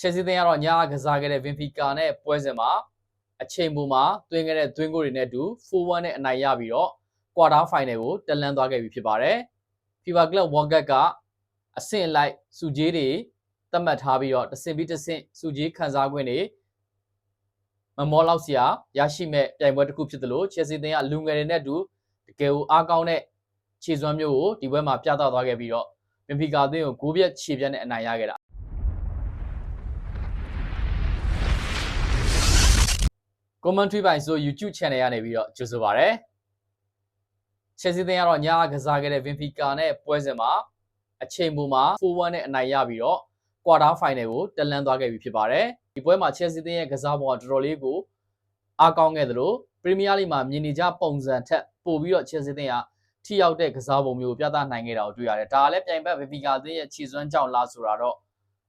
ချက်စီသင်းကတော့ညာကစားခဲ့တဲ့ Benfica နဲ့ပွဲစဉ်မှာအချိန်ပိုမှာတွင်းခဲ့တဲ့သွင်းကိုတွေနဲ့အတူ4-1နဲ့အနိုင်ရပြီးတော့ quarter final ကိုတက်လှမ်းသွားခဲ့ပြီဖြစ်ပါတယ်။ FIFA Club World Cup ကအဆင့်အလိုက်စုဂျေးတွေသတ်မှတ်ထားပြီးတော့တစ်ဆင့်ပြီးတစ်ဆင့်စုဂျေးခံစား권တွေမမောလောက်စရာရရှိမဲ့ပြိုင်ပွဲတစ်ခုဖြစ်တယ်လို့ Chelsea သင်းကလူငယ်တွေနဲ့အတူတကယ်ကိုအားကောင်းတဲ့ခြေစွမ်းမျိုးကိုဒီပွဲမှာပြသသွားခဲ့ပြီးတော့ Benfica အသင်းကိုဂိုးပြက်ခြေပြက်နဲ့အနိုင်ရခဲ့တာ commentary ပိုင်းဆို YouTube channel ကနေပြီးတော့ကြိုဆိုပါရစေ။ Chelsea သင်းကတော့ညာကစားခဲ့တဲ့ Benfica နဲ့ပွဲစဉ်မှာအချိန်ပိုမှာ4-1နဲ့အနိုင်ရပြီးတော့ quarter final ကိုတက်လှမ်းသွားခဲ့ပြီဖြစ်ပါတယ်။ဒီပွဲမှာ Chelsea သင်းရဲ့ကစားပုံကတော်တော်လေးကိုအားကောင်းခဲ့သလို Premier League မှာမြင်နေကြပုံစံထက်ပိုပြီးတော့ Chelsea သင်းကထိရောက်တဲ့ကစားပုံမျိုးကိုပြသနိုင်ခဲ့တာကိုတွေ့ရတယ်။ဒါကလည်းပြိုင်ဘက် Benfica သင်းရဲ့ခြေစွမ်းကြောင့်လားဆိုတာတော့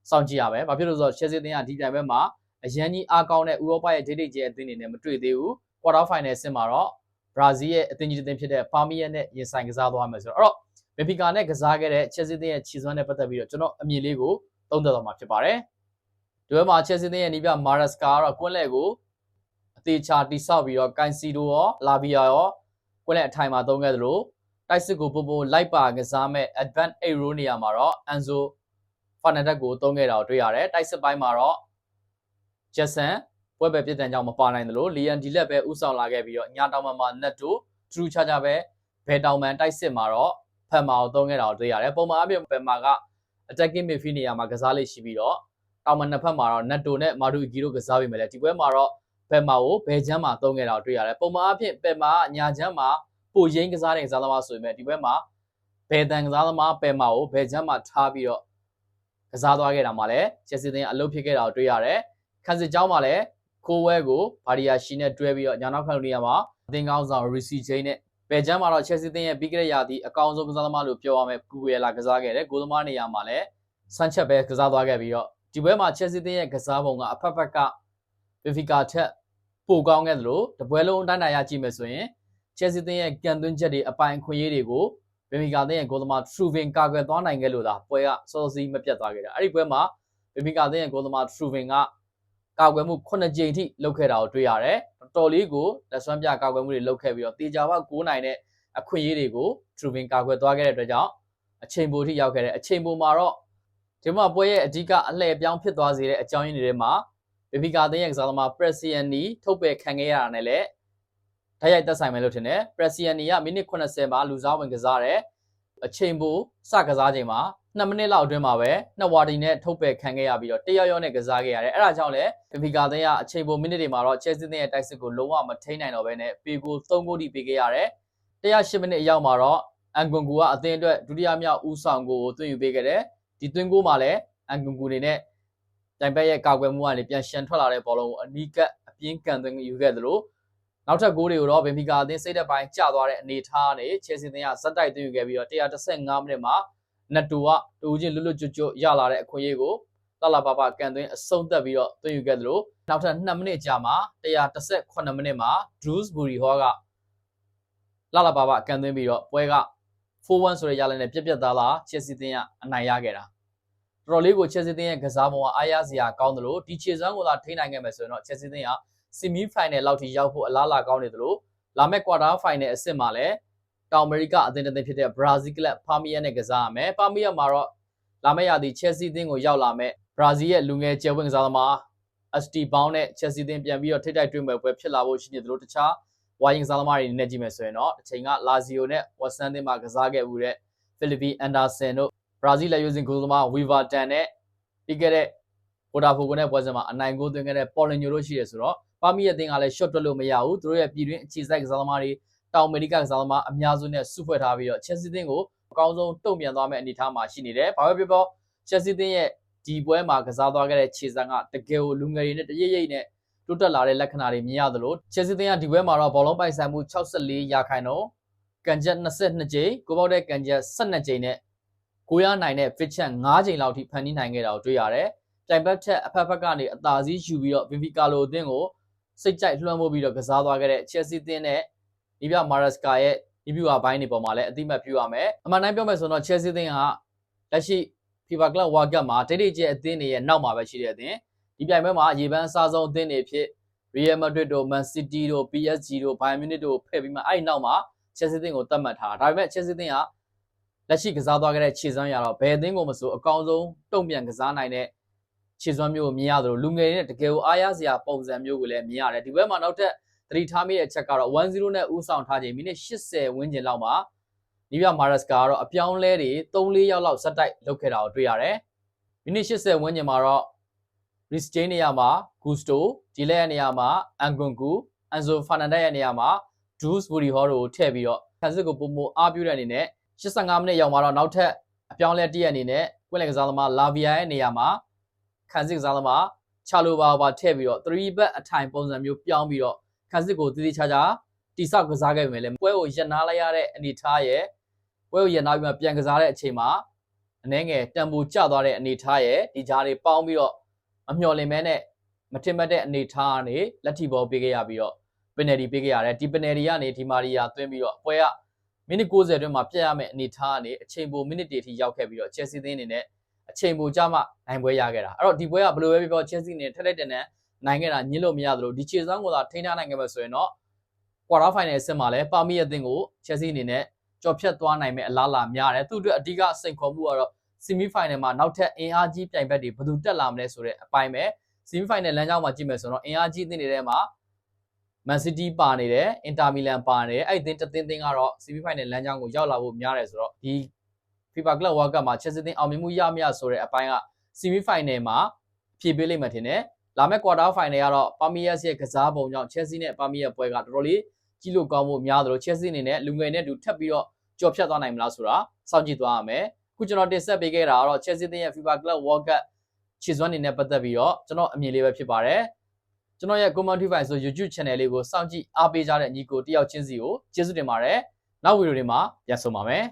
စောင့်ကြည့်ရမယ်။ဘာဖြစ်လို့လဲဆိုတော့ Chelsea သင်းကဒီပြိုင်ဘက်မှာ အရန်ကြီးအားကောင်းတဲ့ဥရောပရဲ့ဒိတ်ဒိတ်ကျဲအသင်းတွေနဲ့မတွေ့သေးဘူး။ quarter final ဆင့်မှာတော့ဘရာဇီးရဲ့အသင်းကြီးတစ်သင်းဖြစ်တဲ့ပါမီယက်နဲ့ရင်ဆိုင်ကစားသွားမယ်ဆိုတော့အဲ့တော့ဘယ်ဖီကာနဲ့ကစားခဲ့တဲ့ Chelsea သင်းရဲ့ခြေစွမ်းနဲ့ပတ်သက်ပြီးတော့ကျွန်တော်အမြင်လေးကိုသုံးသပ်သွားမှာဖြစ်ပါတယ်။ဒီဘက်မှာ Chelsea သင်းရဲ့နီးပြ Maresca ကတော့ကွင်းလက်ကိုအသေးချာတိဆောက်ပြီးတော့ Cancelo ရော Lavia ရောကွင်းလက်အထိုင်မှာသုံးခဲ့သလိုတိုက်စစ်ကိုပို့ပို့လိုက်ပါကစားမဲ့ Advance Aero နေရာမှာတော့ Enzo Fernandez ကိုသုံးခဲ့တာကိုတွေ့ရတယ်။တိုက်စစ်ပိုင်းမှာတော့ Jackson ပွဲပဲပြစ်ဒဏ်ကြောင့်မပါနိုင်သလိုလီယန်ဒီလက်ပဲဥဆောင်လာခဲ့ပြီးတော့ညာတောင်မှမှာနက်တိုထရူချာချာပဲဘယ်တောင်မှန်တိုက်စစ်မှာတော့ဖက်မာကိုသုံးခဲ့တာကိုတွေ့ရတယ်ပုံမှန်အပြင်ဘယ်မာက attacking midfield နေရာမှာကစားလေးရှိပြီးတော့တောင်မှန်နှစ်ဖက်မှာတော့နက်တိုနဲ့မာဒူအီဂီတို့ကစားပြီးမယ်လေဒီပွဲမှာတော့ဘယ်မာကိုဘယ်ချမ်းမှာသုံးခဲ့တာကိုတွေ့ရတယ်ပုံမှန်အပြင်ဘယ်မာကညာချမ်းမှာပိုရင်းကစားတဲ့ကစားသမားဆိုပေမဲ့ဒီပွဲမှာဘယ်တန်ကစားသမားဘယ်မာကိုဘယ်ချမ်းမှာထားပြီးတော့ကစားသွားခဲ့တာမှာလည်းချက်စီသင်းအလုပ်ဖြစ်ခဲ့တာကိုတွေ့ရတယ် ခန်းစစ်ကြောင်းမှာလည်းကိုဝဲကိုဘာဒီယာရှီနဲ့တွဲပြီးတော့ညာနောက်ခန့်လူနေရာမှာအသင်းကောင်းဆောင်ရီစီဂျိန်းနဲ့ဘယ်ချမ်းမှာတော့ချက်စီသင်းရဲ့ပြီးခဲ့တဲ့ရာသီအကောင်ဆုံးကစားသမားလို့ပြောရမယ်ကူဝဲလာကစားခဲ့တယ်ဂိုးသမားနေရာမှာလည်းဆန်ချက်ပဲကစားသွားခဲ့ပြီးတော့ဒီပွဲမှာချက်စီသင်းရဲ့ကစားပုံကအဖက်ဖက်ကဘီဖီကာထက်ပိုကောင်းခဲ့သလိုတပွဲလုံးအတိုင်းအတာရကြည့်မယ်ဆိုရင်ချက်စီသင်းရဲ့ကန်သွင်းချက်တွေအပိုင်ခွင့်ရေးတွေကိုဘီဖီကာသင်းရဲ့ဂိုးသမားထရူဗင်ကာကွယ်သွားနိုင်ခဲ့လို့သာပွဲကစောစီးမပြတ်သွားခဲ့တာအဲ့ဒီပွဲမှာဘီဖီကာသင်းရဲ့ဂိုးသမားထရူဗင်က ကာကွယ်မှု9ကြိမ်ထိလုပ်ခဲ့တာကိုတွေ့ရတယ်။တော်လေးကိုလက်စွမ်းပြကာကွယ်မှုတွေလုပ်ခဲ့ပြီးတော့တေချာဘ9နိုင်တဲ့အခွင့်အရေးတွေကို Truvin ကာကွယ်သွားခဲ့တဲ့အတွက်ကြောင့်အချိန်ပိုထိရောက်ခဲ့တယ်။အချိန်ပိုမှာတော့ဒီမှာပွဲရဲ့အဓိကအလှည့်ပြောင်းဖြစ်သွားစေတဲ့အကြောင်းရင်းတွေထဲမှာဘီဘီကာသင်းရဲ့ကစားသမား Presiani ထုတ်ပယ်ခံခဲ့ရတာနဲ့လည်းဓာတ်ရိုက်သက်ဆိုင်မယ်လို့ထင်တယ်။ Presiani ကမိနစ်80မှာလူစားဝင်ကစားတယ်။ အချိန်ပိုစကစားချိန်မှာ2မိနစ်လောက်အတွင်းမှာပဲနှစ်ဝါဒီနဲ့ထုတ်ပယ်ခံခဲ့ရပြီးတော့တယောက်ယောက်နဲ့ကစားခဲ့ရတယ်အဲ့ဒါကြောင့်လည်းဘီဖီကာသင်းကအချိန်ပိုမိနစ်တွေမှာတော့ချဲစီသင်းရဲ့တိုက်စစ်ကိုလုံးဝမထိန်နိုင်တော့ဘဲနဲ့ပေကို3ဂိုးထိပေးခဲ့ရတယ်108မိနစ်အရောက်မှာတော့အန်ဂွန်ကူကအသင်းအတွက်ဒုတိယမြောက်ဦးဆောင်ကိုသွင်းယူပေးခဲ့တယ်ဒီသွင်းကိုမှလည်းအန်ဂွန်ကူနေနဲ့တိုင်ပက်ရဲ့ကာကွယ်မှုကနေပြန်ရှန်ထွက်လာတဲ့ဘောလုံးကိုအနီးကပ်အပြင်းကန်သွင်းယူခဲ့သလို နောက်ထပ်ဂိုးတွေကိုတော့ဘင်ဖီကာအသင်းစိတ်သက်ပိုင်းကျသွားတဲ့အနေအထားနဲ့ချဲစီသင်းကဇက်တိုက်သွင်းယူခဲ့ပြီးတော့115မိနစ်မှာနက်တူကတူချင်းလွတ်လွတ်ကျွတ်ကျွတ်ရလာတဲ့အခွင့်အရေးကိုလာလာပါပါကန်သွင်းအဆုံးသက်ပြီးတော့သွင်းယူခဲ့သလိုနောက်ထပ်2မိနစ်ကြာမှာ118မိနစ်မှာ Drews Bury Hall ကလာလာပါပါကန်သွင်းပြီးတော့ပွဲက4-1ဆိုတဲ့ရလနဲ့ပြက်ပြက်သားသား Chelsea တင်းကအနိုင်ရခဲ့တာတော်တော်လေးကို Chelsea တင်းရဲ့ကစားပုံကအားရစရာကောင်းတယ်လို့ဒီခြေစွမ်းကိုသာထိနိုင်ခဲ့မယ်ဆိုရင်တော့ Chelsea တင်းက semi final လောက်ထိရောက်ဖို့အလားအလာကောင်းနေတယ်လို့လာမယ့် quarter final အဆင့်မှာလည်းတောင်အမေရိကအသင်းတစ်သင်းဖြစ်တဲ့ Brazil Club Palmeiras နဲ့ကစားရမယ်။ Palmeiras မှာတော့လာမယ့်ရာသီ Chelsea အသင်းကိုရောက်လာမယ့် Brazil ရဲ့လူငယ်ကျယ်ဝင့်ကစားသမား ST Bound နဲ့ Chelsea အသင်းပြန်ပြီးတော့ထိတိုက်တွေ့မဲ့ပွဲဖြစ်လာဖို့ရှိနေသလိုတခြားဝိုင်းကစားသမားတွေနဲ့ကြည့်မယ်ဆိုရင်တော့တစ်ချိန်က Lazio နဲ့ Watson အသင်းမှာကစားခဲ့မှုတဲ့ Philippe Anderson တို့ Brazil လက်ရွေးစင်ဂိုးသမား Weverton နဲ့ပြီးခဲ့တဲ့ Botafogo နဲ့ပွဲစဉ်မှာအနိုင်ဂိုးသွင်းခဲ့တဲ့ Paulinho တို့ရှိတယ်ဆိုတော့ပါမီရဲ့အသင်းကလည်း shot တွက်လို့မရဘူးသူတို့ရဲ့ပြည်တွင်းအခြေစိုက်ကစားသမားတွေတောင်အမေရိကကစားသမားအများစုနဲ့စုဖွဲ့ထားပြီးတော့ Chelsea သင်းကိုအကောင်းဆုံးတုံ့ပြန်သွားမယ့်အနေအထားမှာရှိနေတယ်။ဘာပဲပြောပြော Chelsea သင်းရဲ့ဒီပွဲမှာကစားသွားခဲ့တဲ့ခြေစံကတကယ်ကိုလူငယ်တွေနဲ့တရိပ်ရိပ်နဲ့တိုးတက်လာတဲ့လက္ခဏာတွေမြင်ရသလို Chelsea သင်းကဒီပွဲမှာတော့ဘောလုံးပိုင်ဆိုင်မှု64ရာခိုင်နှုန်းကန်ချက်22ကြိမ်ကိုပေါက်တဲ့ကန်ချက်12ကြိမ်နဲ့ကိုရနိုင်တဲ့ fit chat 5ကြိမ်လောက်ထိဖန်တီးနိုင်ခဲ့တာကိုတွေ့ရတယ်။ ပြိုင်ဘက်ထက်အဖက်ဖက်ကနေအသာစီးယူပြီးတော့ Benfica လိုအသင်းကိုစိတ်ကြိုက်လွှမ်းမိုးပြီးတော့ကစားသွားခဲ့တဲ့ Chelsea သင်းနဲ့ဒီပြမာရက်စကာရဲ့ဒီဗျူဟာဘိုင်းတွေပေါ်မှာလည်းအတိမတ်ပြုရမယ်အမှန်တိုင်းပြောမယ်ဆိုတော့ Chelsea သင်းကလက်ရှိ FIFA Club World Cup မှာတိတ်တိတ်ကျဲအသင်းတွေရဲ့နောက်မှာပဲရှိတဲ့အသင်းဒီပြိုင်ပွဲမှာရေပန်းအစားဆုံးအသင်းတွေဖြစ် Real Madrid တို့ Man City တို့ PSG တို့ Bayern Munich တို့ဖဲ့ပြီးမှအဲ့ဒီနောက်မှာ Chelsea အသင်းကိုသတ်မှတ်ထားတာဒါပေမဲ့ Chelsea အသင်းကလက်ရှိကစားသွားခဲ့တဲ့ခြေစွမ်းရတော့ဘယ်အသင်းကိုမဆိုအကောင်းဆုံးတုံ့ပြန်ကစားနိုင်တဲ့ ခြေစွမ်းမျိုးကိုမြင်ရသလိုလူငယ်တွေနဲ့တကယ်ကိုအားရစရာပုံစံမျိုးကိုလည်းမြင်ရတယ်ဒီဘက်မှာနောက်ထပ်သတိထားမိတဲ့အချက်ကတော့1-0နဲ့ဦးဆောင်ထားချိန်မိနစ်80ဝန်းကျင်လောက်မှာနီးပြမာရက်စကာကတော့အပြောင်းလဲတွေ3-4ရောက်လောက်ဇက်တိုက်လုပ်ခဲ့တာကိုတွေ့ရတယ်မိနစ်80ဝန်းကျင်မှာတော့ Rhys James နေရာမှာ Gusto ဒီလက်ရဲ့နေရာမှာ Angungu Enzo Fernandez ရဲ့နေရာမှာ Jules Woody Hall တို့ကိုထည့်ပြီးတော့ခန်းစစ်ကိုပုံမအားပြုတဲ့အနေနဲ့85မိနစ်ရောက်မှာတော့နောက်ထပ်အပြောင်းလဲတည့်ရအနေနဲ့ကွင်းလယ်ကစားသမား Lavia ရဲ့နေရာမှာ ခန်းစစ်ကစားသမား Chalo Ba ပါထည့်ပြီးတော့3 back အထိုင်ပုံစံမျိုးပြောင်းပြီးတော့ခန်းစစ်ကိုတည်တည်ချာချာတိဆောက်ကစားခဲ့ပေမဲ့လည်းပွဲကိုရနာလိုက်ရတဲ့အနေထားရဲ့ပွဲကိုရနာပြီးမှပြန်ကစားတဲ့အချိန်မှာအနှဲငယ်တံပိုကျသွားတဲ့အနေထားရဲ့ဒီဂျားတွေပေါင်းပြီးတော့မမျှော်လင့်မဲနဲ့မထင်မှတ်တဲ့အနေထားကနေလက်ထီဘောပေးခဲ့ရပြီးတော့ပင်နယ်တီပေးခဲ့ရတယ်ဒီပင်နယ်တီကနေဒီမာရီယာသွင်းပြီးတော့အပွဲကမိနစ်90အတွင်းမှာပြတ်ရမယ့်အနေထားကနေအချိန်ပိုမိနစ်တွေအထိရောက်ခဲ့ပြီးတော့ Chelsea သင်းအနေနဲ့ အချိန်ပိုကြမှနိုင်ပွဲရခဲ့တာအဲ့တော့ဒီပွဲကဘယ်လိုပဲပြော Chelsea အနေနဲ့ထက်လက်တန်နဲ့နိုင်ခဲ့တာညင်းလို့မရသလိုဒီခြေစွမ်းကိုသာထိန်းထားနိုင်ခဲ့မှာဆိုရင်တော့ quarter final အဆင့်မှာလည်းပါမီရဲ့အသင်းကို Chelsea အနေနဲ့ကြော်ဖြတ်သွားနိုင်မယ့်အလားအလာများတယ်သူ့အတွက်အဓိကစိန်ခေါ်မှုကတော့ semi final မှာနောက်ထပ်အင်အားကြီးပြိုင်ဘက်တွေဘယ်သူတက်လာမလဲဆိုတဲ့အပိုင်းပဲ semi final လမ်းကြောင်းမှာကြည့်မယ်ဆိုတော့အင်အားကြီးအသင်းတွေထဲမှာ Man City ပါနေတယ် Inter Milan ပါနေတယ်အဲ့ဒီအသင်းတစ်သင်းသင်းကတော့ semi final လမ်းကြောင်းကိုရောက်လာဖို့များတယ်ဆိုတော့ဒီ FIFA Club World Cup မှာ Chelsea သင်းအောင်မြင်မှုရမရဆိုတဲ့အပိုင်းက semi final မှာဖြည့်ပေးလိမ့်မယ်ထင်တယ်လာမယ့် quarter final ကတော့ Palmeiras ရဲ့ကစားပုံကြောင့် Chelsea နဲ့ Palmeiras ပွဲကတော်တော်လေးကြီးလို့ကောင်းမှုများသလို Chelsea အနေနဲ့လူငယ်နဲ့တူထပ်ပြီးတော့ကြော်ဖြတ်သွားနိုင်မလားဆိုတာစောင့်ကြည့်သွားရမယ်အခုကျွန်တော်တင်ဆက်ပေးခဲ့တာကတော့ Chelsea သင်းရဲ့ FIFA Club World Cup ခြေစွမ်းနေနဲ့ပတ်သက်ပြီးတော့ကျွန်တော်အမြင်လေးပဲဖြစ်ပါတယ်ကျွန်တော်ရဲ့ Comment 25ဆို YouTube Channel လေးကိုစောင့်ကြည့်အားပေးကြတဲ့ညီကိုတယောက်ချင်းစီကိုကျေးဇူးတင်ပါတယ်နောက်ဗီဒီယိုတွေမှာပြန်ဆုံပါမယ်